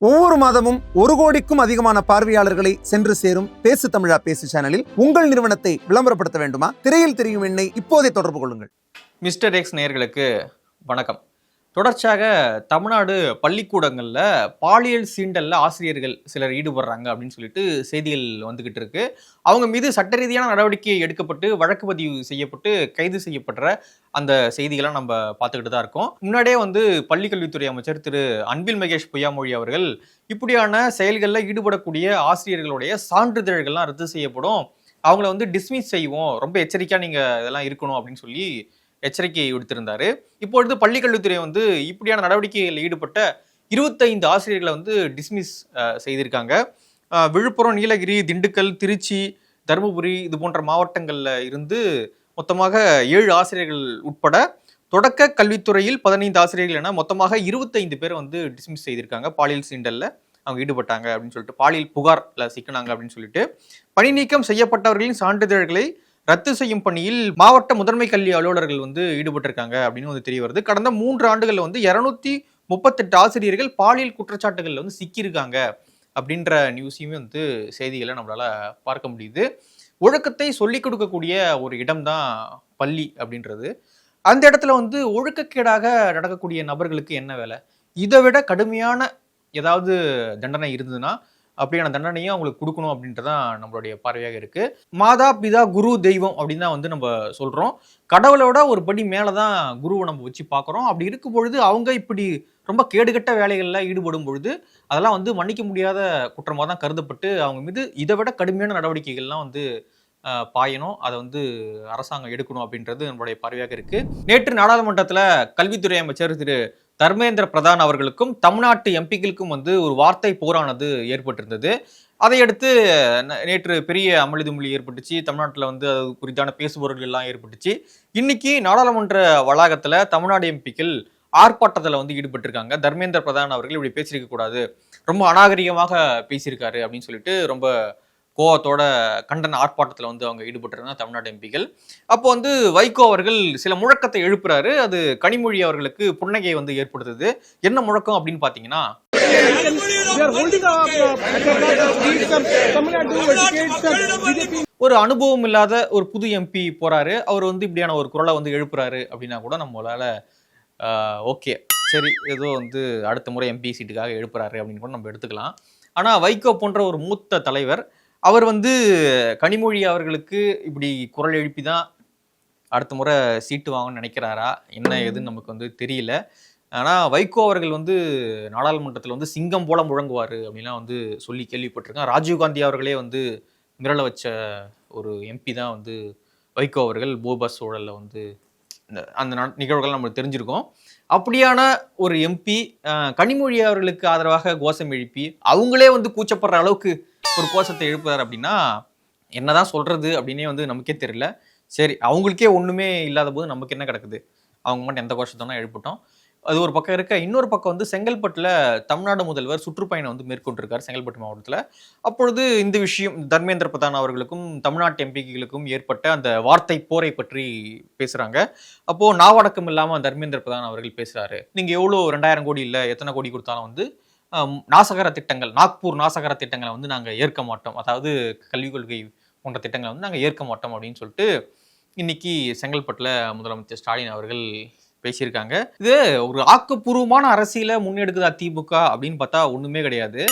ஒவ்வொரு மாதமும் ஒரு கோடிக்கும் அதிகமான பார்வையாளர்களை சென்று சேரும் பேசு தமிழா பேசு சேனலில் உங்கள் நிறுவனத்தை விளம்பரப்படுத்த வேண்டுமா? திரையில் தெரியும் எண்ணை இப்போதே தொடர்பு கொள்ளுங்கள். மிஸ்டர் எக்ஸ் நேர்களுக்கு வணக்கம். தொடர்ச்சியாக தமிழ்நாடு பள்ளிக்கூடங்களில் பாலியல் சீண்டலில் ஆசிரியர்கள் சிலர் ஈடுபடுறாங்க அப்படின்னு சொல்லிட்டு செய்திகள் வந்துக்கிட்டு இருக்கு. அவங்க மீது சட்ட ரீதியான நடவடிக்கை எடுக்கப்பட்டு வழக்கு பதிவு செய்யப்பட்டு கைது செய்யப்படுற அந்த செய்திகளை நம்ம பார்த்துக்கிட்டு தான் இருக்கோம். முன்னாடியே வந்து பள்ளிக்கல்வித்துறை அமைச்சர் திரு அன்பில் மகேஷ் பொய்யாமொழி அவர்கள் இப்படியான செயல்களில் ஈடுபடக்கூடிய ஆசிரியர்களுடைய சான்றிதழ்கள்லாம் ரத்து செய்யப்படும். அவங்கள வந்து டிஸ்மிஸ் செய்வோம். ரொம்ப எச்சரிக்கையாக நீங்கள் இதெல்லாம் இருக்கணும் அப்படின்னு சொல்லி எச்சரிக்கை விடுத்திருந்தாரு. இப்பொழுது பள்ளிக்கல்வித்துறை வந்து இப்படியான நடவடிக்கைகளில் ஈடுபட்ட இருபத்தைந்து ஆசிரியர்களை வந்து டிஸ்மிஸ் செய்திருக்காங்க. விழுப்புரம் நீலகிரி திண்டுக்கல் திருச்சி தருமபுரி இது போன்ற மாவட்டங்களில் இருந்து மொத்தமாக ஏழு ஆசிரியர்கள் உட்பட தொடக்க கல்வித்துறையில் பதினைந்து ஆசிரியர்கள் என மொத்தமாக இருபத்தைந்து பேர் வந்து டிஸ்மிஸ் செய்திருக்காங்க. பாலியல் சீண்டலில் அவங்க ஈடுபட்டாங்க அப்படின்னு சொல்லிட்டு பாலியல் புகாரில் சிக்கினாங்க அப்படின்னு சொல்லிட்டு. பணி நீக்கம் செய்யப்பட்டவர்களின் சான்றிதழ்களை ரத்து செய்யும் பணியில் மாவட்ட முதன்மை கல்வி அலுவலர்கள் வந்து ஈடுபட்டிருக்காங்க அப்படின்னு வந்து தெரிய வருது. கடந்த மூன்று ஆண்டுகளில் வந்து இரநூத்தி முப்பத்தெட்டு ஆசிரியர்கள் பாலியல் குற்றச்சாட்டுகளில் வந்து சிக்கியிருக்காங்க அப்படின்ற நியூஸையுமே வந்து செய்திகளை நம்மளால் பார்க்க முடியுது. ஒழுக்கத்தை சொல்லிக் கொடுக்கக்கூடிய ஒரு இடம்தான் பள்ளி அப்படின்றது. அந்த இடத்துல வந்து ஒழுக்கக்கேடாக நடக்கக்கூடிய நபர்களுக்கு என்ன வேலை? இதை விட கடுமையான ஏதாவது தண்டனை இருந்ததுன்னா அப்படியான தண்டனையும் அவங்களுக்கு கொடுக்கணும் அப்படின்றதான் நம்மளுடைய பார்வையாக இருக்கு. மாதா பிதா குரு தெய்வம் அப்படின்னு தான் வந்து நம்ம சொல்றோம். கடவுளோட ஒரு படி மேலே தான் குருவை நம்ம வச்சு பார்க்குறோம். அப்படி இருக்கும் பொழுது அவங்க இப்படி ரொம்ப கேடுகட்ட வேலைகளில் ஈடுபடும் பொழுது அதெல்லாம் வந்து மன்னிக்க முடியாத குற்றமாக தான் கருதப்பட்டு அவங்க மீது இதை விட கடுமையான நடவடிக்கைகள்லாம் வந்து பாயணும். அதை வந்து அரசாங்கம் எடுக்கணும் அப்படின்றது நம்மளுடைய பார்வையாக இருக்கு. நேற்று நாடாளுமன்றத்தில் கல்வித்துறை அமைச்சர் திரு தர்மேந்திர பிரதான் அவர்களுக்கும் தமிழ்நாட்டு எம்பிக்களுக்கும் வந்து ஒரு வார்த்தை போரானது ஏற்பட்டிருந்தது. அதையடுத்து நேற்று பெரிய அமளிதுமொழி ஏற்பட்டுச்சு. தமிழ்நாட்டில் வந்து அது குறித்தான பேசுபவர்கள் எல்லாம் ஏற்பட்டுச்சு. இன்னைக்கு நாடாளுமன்ற வளாகத்தில் தமிழ்நாடு எம்பிக்கள் ஆர்ப்பாட்டத்தில் வந்து ஈடுபட்டிருக்காங்க. தர்மேந்திர பிரதான் அவர்கள் இப்படி பேசியிருக்க கூடாது. ரொம்ப அநாகரிகமாக பேசியிருக்காரு அப்படின்னு சொல்லிட்டு ரொம்ப கோவத்தோட கண்டன ஆர்ப்பாட்டத்தில் வந்து அவங்க ஈடுபட்டிருந்தாங்க தமிழ்நாடு எம்பிகள். அப்போ வந்து வைகோ அவர்கள் சில முழக்கத்தை எழுப்புறாரு. அது கனிமொழி அவர்களுக்கு புன்னகையை வந்து ஏற்படுத்துது. என்ன முழக்கம் அப்படின்னு பார்த்தீங்கன்னா ஒரு அனுபவம் இல்லாத ஒரு புது எம்பி போறாரு. அவர் வந்து இப்படியான ஒரு குரலை வந்து எழுப்புறாரு அப்படின்னா கூட நம்மளால ஓகே. சரி ஏதோ வந்து அடுத்த முறை எம்பி சீட்டுக்காக எழுப்புறாரு அப்படின்னு கூட நம்ம எடுத்துக்கலாம். ஆனால் வைகோ போன்ற ஒரு மூத்த தலைவர் அவர் வந்து கனிமொழி அவர்களுக்கு இப்படி குரல் எழுப்பி தான் அடுத்த முறை சீட்டு வாங்கணும்னு நினைக்கிறாரா? என்ன ஏதுன்னு நமக்கு வந்து தெரியல. ஆனா வைகோ அவர்கள் வந்து நாடாளுமன்றத்தில் வந்து சிங்கம் போல முழங்குவார் அப்படின்லாம் வந்து சொல்லி கேள்விப்பட்டிருக்கேன். ராஜீவ்காந்தி அவர்களே வந்து மிரள வச்ச ஒரு எம்பி தான் வந்து வைகோ அவர்கள். போபஸ் சூழலில் வந்து இந்த அந்த நிகழ்வுகள் நம்மளுக்கு தெரிஞ்சிருக்கோம். அப்படியான ஒரு எம்பி கனிமொழி அவர்களுக்கு ஆதரவாக கோஷம் எழுப்பி அவங்களே வந்து கூச்சப்படுற அளவுக்கு ஒரு கோஷத்தை எழுப்புறாரு அப்படின்னா என்னதான் சொல்றது அப்படின்னே வந்து நமக்கே தெரியல. சரி அவங்களுக்கே ஒண்ணுமே இல்லாத போது நமக்கு என்ன கிடக்குது? அவங்க மட்டும் எந்த கோஷத்தோனா எழுப்பிட்டோம். அது ஒரு பக்கம் இருக்க இன்னொரு பக்கம் வந்து செங்கல்பட்டில் தமிழ்நாடு முதல்வர் சுற்றுப்பயணம் வந்து மேற்கொண்டிருக்கார் செங்கல்பட்டு மாவட்டத்தில். அப்பொழுது இந்த விஷயம் தர்மேந்திர பிரதான் அவர்களுக்கும் தமிழ்நாட்டு எம்பிக்களுக்கும் ஏற்பட்ட அந்த வார்த்தை போரை பற்றி பேசுகிறாங்க அப்போது நாவடக்கம் இல்லாமல் தர்மேந்திர பிரதான் அவர்கள் பேசுகிறாரு நீங்கள் எவ்வளோ ரெண்டாயிரம் கோடி இல்லை எத்தனை கோடி கொடுத்தாலும் வந்து நாசகர திட்டங்கள் நாக்பூர் நாசகர திட்டங்களை வந்து நாங்கள் ஏற்க மாட்டோம். அதாவது கல்விக் கொள்கை போன்ற திட்டங்களை வந்து நாங்கள் ஏற்க மாட்டோம் அப்படின்னு சொல்லிட்டு இன்னைக்கு செங்கல்பட்டில் முதலமைச்சர் ஸ்டாலின் அவர்கள் பேசியிருக்காங்க. இது ஒரு ஆக்கப்பூர்வமான அரசியலை முன்னெடுக்குதா திமுக அப்படின்னு பார்த்தா ஒன்றுமே கிடையாது.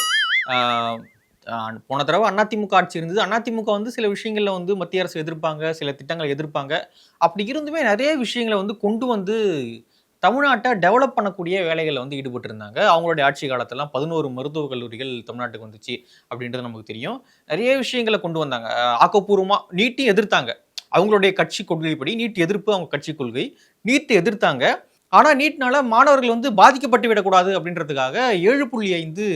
போன தடவை அதிமுக ஆட்சி இருந்தது. அதிமுக வந்து சில விஷயங்களில் வந்து மத்திய அரசு எதிர்ப்பாங்க சில திட்டங்களை எதிர்ப்பாங்க. அப்படி இருந்துமே நிறைய விஷயங்களை வந்து கொண்டு வந்து தமிழ்நாட்டை டெவலப் பண்ணக்கூடிய வேலைகளை வந்து ஈடுபட்டு இருந்தாங்க அவங்களுடைய ஆட்சி காலத்தெல்லாம் பதினோரு மருத்துவக் கல்லூரிகள் தமிழ்நாட்டுக்கு வந்துச்சு அப்படின்றது நமக்கு தெரியும். நிறைய விஷயங்களை கொண்டு வந்தாங்க. ஆக்கப்பூர்வமாக நீட்டி எதிர்த்தாங்க. அவங்களுடைய கட்சி கொள்கைப்படி நீட் எதிர்ப்பு அவங்க கட்சி கொள்கை நீட் எதிர்த்தாங்க. ஆனால் நீட்னால மாணவர்கள் வந்து பாதிக்கப்பட்டு விடக்கூடாது அப்படின்றதுக்காக ஏழு புள்ளி ஐந்து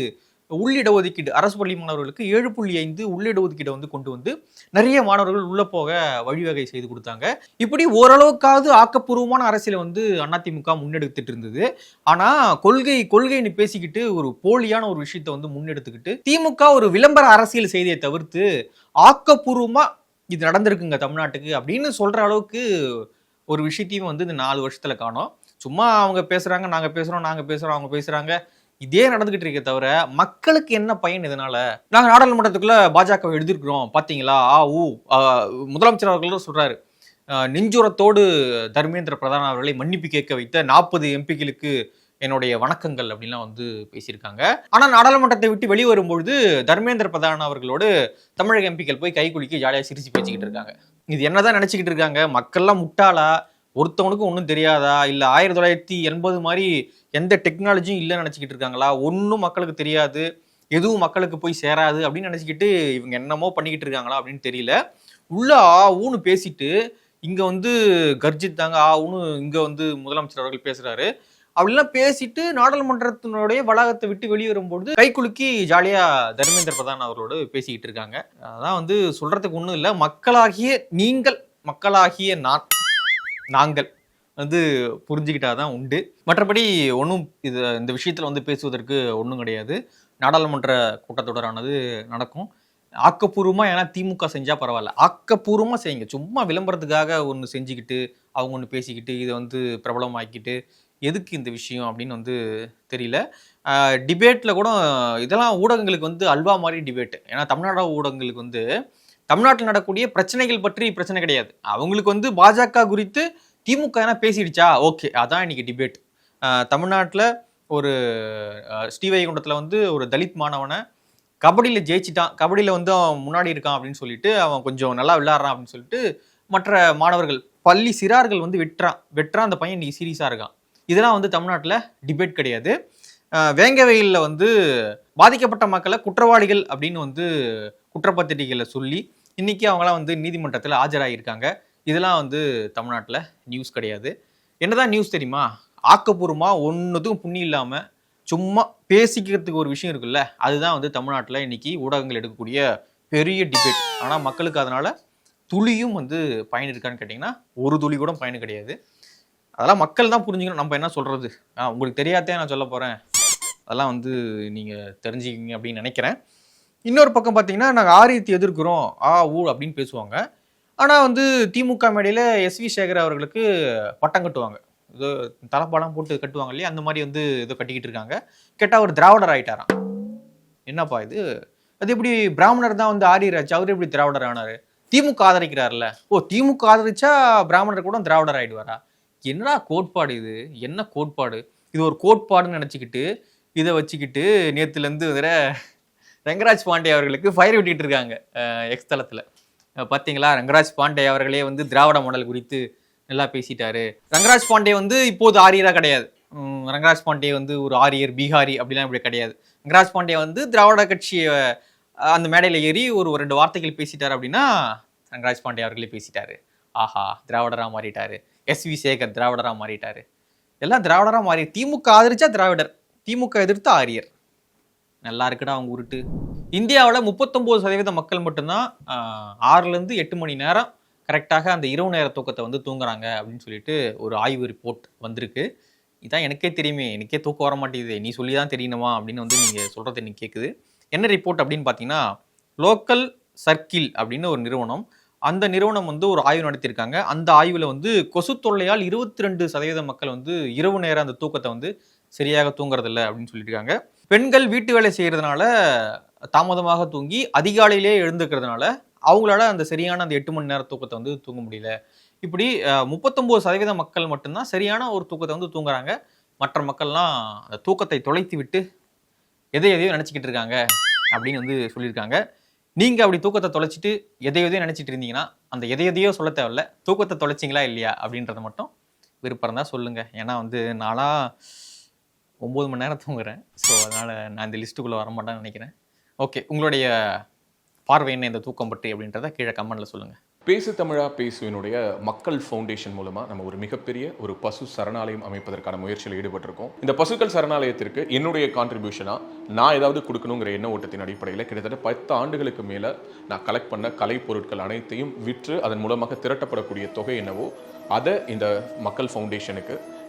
உள்ளிட ஒதுக்கீடு. அரசு பள்ளி மாணவர்களுக்கு ஏழு புள்ளி ஐந்து உள்ளிட ஒதுக்கீடை வந்து கொண்டு வந்து நிறைய மாணவர்கள் உள்ள போக வழிவகை செய்து கொடுத்தாங்க. இப்படி ஓரளவுக்காவது ஆக்கப்பூர்வமான அரசியலை வந்து அதிமுக முன்னெடுத்துட்டு இருந்தது. ஆனா கொள்கை கொள்கைன்னு பேசிக்கிட்டு ஒரு போலியான ஒரு விஷயத்தை வந்து முன்னெடுத்துக்கிட்டு திமுக ஒரு விளம்பர அரசியல் செய்தியை தவிர்த்து ஆக்கப்பூர்வமா இது நடந்திருக்குங்க தமிழ்நாட்டுக்கு அப்படின்னு சொல்ற அளவுக்கு ஒரு விஷயத்தையும் வந்து இந்த நாலு வருஷத்துல காணோம். சும்மா அவங்க பேசுறாங்க நாங்க பேசுறோம் நாங்க பேசுறோம் அவங்க பேசுறாங்க. இதே நடந்துகிட்டு இருக்கே தவிர மக்களுக்கு என்ன பயன் இதனால? நாங்க நாடாளுமன்றத்துக்குள்ள பாஜக எழுதிருக்கிறோம் பாத்தீங்களா? ஆ ஊ முதலமைச்சர் அவர்கள் சொல்றாரு. நெஞ்சுரத்தோடு தர்மேந்திர பிரதான் அவர்களை மன்னிப்பு கேட்க வைத்த நாற்பது எம்பிக்களுக்கு என்னுடைய வணக்கங்கள் அப்படின்லாம் வந்து பேசியிருக்காங்க. ஆனால் நாடாளுமன்றத்தை விட்டு வெளியே வரும்பொழுது தர்மேந்திர பிரதான் அவர்களோடு தமிழக எம்பிக்கள் போய் கை குலுக்கி ஜாலியாக சிரிச்சு பேசிக்கிட்டு இருக்காங்க. இது என்னதான் நினச்சிக்கிட்டு இருக்காங்க? மக்கள்லாம் முட்டாளா? ஒருத்தவனுக்கும் ஒன்றும் தெரியாதா? இல்லை ஆயிரத்தி தொள்ளாயிரத்தி எண்பது மாதிரி எந்த டெக்னாலஜியும் இல்லைன்னு நினச்சிக்கிட்டு இருக்காங்களா? ஒன்றும் மக்களுக்கு தெரியாது. எதுவும் மக்களுக்கு போய் சேராது அப்படின்னு நினச்சிக்கிட்டு இவங்க என்னமோ பண்ணிக்கிட்டு இருக்காங்களா அப்படின்னு தெரியல. உள்ள ஆ ஊன்னு பேசிட்டு இங்கே வந்து கர்ஜித்தாங்க ஆ ஊன்னு இங்கே வந்து முதலமைச்சர் அவர்கள் பேசுகிறாரு அப்படிலாம் பேசிட்டு நாடாளுமன்றத்தினுடைய வளாகத்தை விட்டு வெளியே வரும்பொழுது கை குலுக்கி ஜாலியாக தர்மேந்திர பிரதான் அவர்களோடு பேசிக்கிட்டு இருக்காங்க. அதான் வந்து சொல்கிறதுக்கு ஒன்றும் இல்லை. மக்களாகிய நீங்கள் மக்களாகிய நான். நாங்கள் வந்து புரிஞ்சுக்கிட்டாதான் உண்டு. மற்றபடி ஒன்றும் இது இந்த விஷயத்தில் வந்து பேசுவதற்கு ஒன்றும் கிடையாது. நாடாளுமன்ற கூட்டத்தொடரானது நடக்கும். ஆக்கப்பூர்வமாக ஏன்னா திமுக செஞ்சால் பரவாயில்ல. ஆக்கப்பூர்வமாக செய்யுங்க. சும்மா விளம்பரத்துக்காக ஒன்று செஞ்சுக்கிட்டு அவங்க ஒன்று பேசிக்கிட்டு இதை வந்து பிரபலமாக்கிட்டு எதுக்கு இந்த விஷயம் அப்படின்னு வந்து தெரியல. டிபேட்டில் கூட இதெல்லாம் ஊடகங்களுக்கு வந்து அல்வா மாதிரி டிபேட் ஏன்னா தமிழ்நாடு ஊடகங்களுக்கு வந்து தமிழ்நாட்டில் நடக்கக்கூடிய பிரச்சனைகள் பற்றி பிரச்சனை கிடையாது. அவங்களுக்கு வந்து பாஜக குறித்து திமுக என்ன பேசிடுச்சா? ஓகே அதான் இன்னைக்கு டிபேட் தமிழ்நாட்டில் ஒரு ஸ்ரீவைகுண்டத்தில் வந்து ஒரு தலித் மாணவனை கபடியில் ஜெயிச்சிட்டான். கபடியில் வந்து அவன் முன்னாடி இருக்கான் அப்படின்னு சொல்லிட்டு அவன் கொஞ்சம் நல்லா விளாட்றான் அப்படின்னு சொல்லிட்டு மற்ற மாணவர்கள் பள்ளி சிறார்கள் வந்து வெட்டுறான். வெட்டுறான் அந்த பையன் இன்னைக்கு சீரியஸாக இருக்கான். இதெல்லாம் வந்து தமிழ்நாட்டில் டிபேட் கிடையாது. வேங்கவையில் வந்து பாதிக்கப்பட்ட மக்களை குற்றவாளிகள் அப்படின்னு வந்து குற்றப்பத்திரிகைகளை சொல்லி இன்றைக்கி அவங்களாம் வந்து நீதிமன்றத்தில் ஆஜராகியிருக்காங்க இதெல்லாம் வந்து தமிழ்நாட்டில் நியூஸ் கிடையாது. என்னதான் நியூஸ் தெரியுமா? ஆக்கப்பூர்வமாக ஒன்றுத்துக்கும் புண்ணி இல்லாமல் சும்மா பேசிக்கிறதுக்கு ஒரு விஷயம் இருக்குல்ல? அதுதான் வந்து தமிழ்நாட்டில் இன்றைக்கி ஊடகங்கள் எடுக்கக்கூடிய பெரிய டிபேட் ஆனால் மக்களுக்கு அதனால் துளியும் வந்து பயன் இருக்கான்னு கேட்டிங்கன்னா ஒரு துளி கூட பயன் கிடையாது. அதெல்லாம் மக்கள் தான் புரிஞ்சுக்கணும். நம்ம என்ன சொல்கிறது உங்களுக்கு தெரியாதே நான் சொல்ல போகிறேன் அதெல்லாம் வந்து நீங்கள் தெரிஞ்சுக்கிங்க அப்படின்னு நினைக்கிறேன். இன்னொரு பக்கம் பார்த்தீங்கன்னா நாங்கள் ஆரியத்தை எதிர்க்கிறோம். ஆ ஊ அப்படின்னு பேசுவாங்க. ஆனால் வந்து திமுக மேடையில் எஸ்வி சேகர் அவர்களுக்கு பட்டம் கட்டுவாங்க. இது தலைப்பாடம் போட்டு கட்டுவாங்க இல்லையா? அந்த மாதிரி வந்து ஏதோ கட்டிக்கிட்டு இருக்காங்க. கேட்டால் அவர் திராவிடர் ஆயிட்டாராம். என்னப்பா இது? அது எப்படி பிராமணர் தான் வந்து ஆரியராச்சு அவர் எப்படி திராவிடர் ஆனார்? திமுக ஆதரிக்கிறார்ல. ஓ திமுக ஆதரிச்சா பிராமணர் கூட திராவிடர் ஆயிடுவாரா? என்னடா கோட்பாடு இது? என்ன கோட்பாடு? இது ஒரு கோட்பாடுன்னு நினச்சிக்கிட்டு இதை வச்சுக்கிட்டு நேற்றுலேருந்து வேற ரங்கராஜ் பாண்டே அவர்களுக்கு ஃபயர் விட்டுட்டு இருக்காங்க எக்ஸ் தளத்தில். பார்த்தீங்களா ரங்கராஜ் பாண்டே அவர்களே வந்து திராவிட மாடல் குறித்து நல்லா பேசிட்டாரு. ரங்கராஜ் பாண்டே வந்து இப்போது ஆரியராக கிடையாது. ரங்கராஜ் பாண்டே வந்து ஒரு ஆரியர் பீகாரி அப்படிலாம் இப்படி கிடையாது. ரங்கராஜ் பாண்டே வந்து திராவிட கட்சியை அந்த மேடையில் ஏறி ஒரு ரெண்டு வார்த்தைகள் பேசிட்டார் அப்படின்னா ரங்கராஜ் பாண்டே அவர்களே பேசிட்டாரு. ஆஹா திராவிடராக மாறிட்டாரு. எஸ் வி சேகர் திராவிடராக மாறிட்டாரு. எல்லாம் திராவிடராக மாறி திமுக ஆதரிச்சா திராவிடர் திமுக எதிர்த்து ஆரியர். நல்லா இருக்குடா அவங்க உருட்டு. இந்தியாவில் முப்பத்தொம்போது சதவீத மக்கள் மட்டும்தான் ஆறுலேருந்து எட்டு மணி நேரம் கரெக்டாக அந்த இரவு நேர தூக்கத்தை வந்து தூங்குறாங்க அப்படின்னு சொல்லிட்டு ஒரு ஆய்வு ரிப்போர்ட் வந்திருக்கு. இதான் எனக்கே தெரியுமே. எனக்கே தூக்கம் வர மாட்டேங்குது. நீ சொல்லி தான் தெரியணுமா அப்படின்னு வந்து நீங்கள் சொல்கிறது எனக்கு கேட்குது என்ன ரிப்போர்ட் அப்படின்னு பார்த்தீங்கன்னா லோக்கல் சர்க்கிள் அப்படின்னு ஒரு நிறுவனம் அந்த நிறுவனம் வந்து ஒரு ஆய்வு நடத்தியிருக்காங்க. அந்த ஆய்வில் வந்து கொசு தொல்லையால் இருபத்தி ரெண்டு சதவீத மக்கள் வந்து இரவு நேரம் அந்த தூக்கத்தை வந்து சரியாக தூங்குறதில்ல அப்படின்னு சொல்லியிருக்காங்க. பெண்கள் வீட்டு வேலை செய்கிறதுனால தாமதமாக தூங்கி அதிகாலையிலே எழுந்துக்கிறதுனால அவங்களால அந்த சரியான அந்த எட்டு மணி நேர தூக்கத்தை வந்து தூங்க முடியல. இப்படி முப்பத்தொம்போது சதவீத மக்கள் மட்டும்தான் சரியான ஒரு தூக்கத்தை வந்து தூங்குறாங்க. மற்ற மக்கள்லாம் அந்த தூக்கத்தை தொலைத்து விட்டு எதை எதையோ நினச்சிக்கிட்டு இருக்காங்க அப்படின்னு வந்து சொல்லியிருக்காங்க. நீங்கள் அப்படி தூக்கத்தை தொலைச்சிட்டு எதை எதையோ நினச்சிட்டு இருந்தீங்கன்னா அந்த எதை எதையோ சொல்ல தேவையில்ல. தூக்கத்தை தொலைச்சிங்களா இல்லையா அப்படின்றத மட்டும் விருப்பம் தான் சொல்லுங்கள் ஏன்னா வந்து நானாக ஒம்பது மணி நேரம் தூங்குறேன். ஸோ அதனால் நான் இந்த லிஸ்ட்டுக்குள்ளே வரமாட்டேன்னு நினைக்கிறேன். ஓகே உங்களுடைய பார்வை என்ன? இந்த தூக்கம் பற்றி அப்படின்றத கீழே கமெண்டில் சொல்லுங்கள் பேசு தமிழா பேசுவினுடைய மக்கள் ஃபவுண்டேஷன் மூலமா நம்ம ஒரு மிகப்பெரிய ஒரு பசு சரணாலயம் அமைப்பதற்கான முயற்சியில் ஈடுபட்டிருக்கோம். இந்த பசுக்கள் சரணாலயத்திற்கு என்னுடைய கான்ட்ரிபியூஷனா நான் ஏதாவது கொடுக்கணுங்கிற எண்ண ஓட்டத்தின் அடிப்படையில் கிட்டத்தட்ட பத்து ஆண்டுகளுக்கு மேல நான் கலெக்ட் பண்ண கலை பொருட்கள் அனைத்தையும் விற்று அதன் மூலமாக திரட்டப்படக்கூடிய தொகை என்னவோ அதை இந்த மக்கள் ஃபவுண்டேஷனுக்கு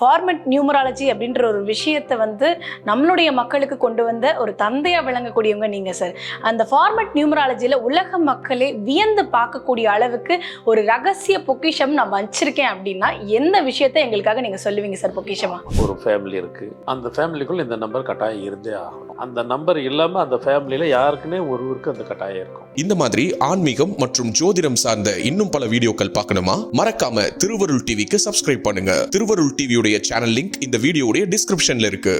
ஃபார்மெட் நியூமராலஜி அப்படின்ற ஒரு விஷயத்தை வந்து நம்மளுடைய மக்களுக்கு கொண்டு வந்த ஒரு தந்தையாக விளங்கக்கூடியவங்க நீங்கள் சார் அந்த ஃபார்மெட் நியூமராலஜியில் உலக மக்களே வியந்து பார்க்கக்கூடிய அளவுக்கு ஒரு ரகசிய பொக்கிஷம் நான் வச்சிருக்கேன் அப்படின்னா எந்த விஷயத்தை எங்களுக்காக நீங்கள் சொல்லுவீங்க சார் பொக்கிஷமாக ஒரு ஃபேமிலி இருக்குது அந்த ஃபேமிலிக்குள்ள இந்த நம்பர் கட்டாயம் இருந்தே ஆகும் அந்த நம்பர் இல்லாம அந்த ஃபேமிலியில யாருக்குன்னே ஒருவருக்கு அந்த கட்டாயம் இருக்கும். இந்த மாதிரி ஆன்மீகம் மற்றும் ஜோதிடம் சார்ந்த இன்னும் பல வீடியோக்கள் பார்க்கணுமா? மறக்காம திருவருள் டிவிக்கு சப்ஸ்கிரைப் பண்ணுங்க. திருவருள் டிவியுடைய சேனல் லிங்க் இந்த வீடியோடைய டிஸ்கிரிப்ஷன்ல இருக்கு.